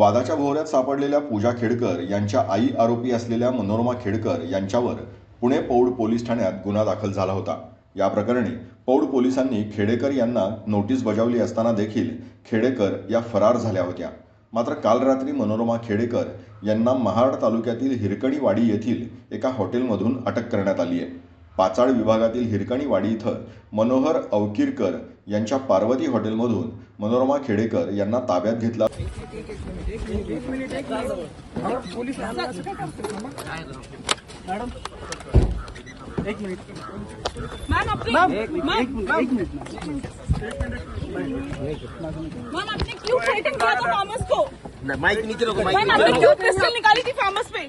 वादाच्या भोवऱ्यात सापडलेल्या पूजा खेडकर यांच्या आई आरोपी असलेल्या मनोरमा खेडकर यांच्यावर पुणे पौड पोलीस ठाण्यात गुन्हा दाखल झाला होता. या प्रकरणी पौड पोलिसांनी खेडेकर यांना नोटीस बजावली असताना देखील खेडेकर या फरार झाल्या होत्या. मात्र काल रात्री मनोरमा खेडेकर यांना महाड तालुक्यातील हिरकणीवाडी येथील एका हॉटेलमधून अटक करण्यात आली आहे. पाचाड विभागातील हिरकणीवाडी इथं मनोहर अवकिरकर यांच्या पार्वती हॉटेलमधून मनोरमा खेडेकर यांना ताब्यात घेतला. माइक नीचे रखो माइक क्यों पिस्टल निकाली थी फार्मर्स पे.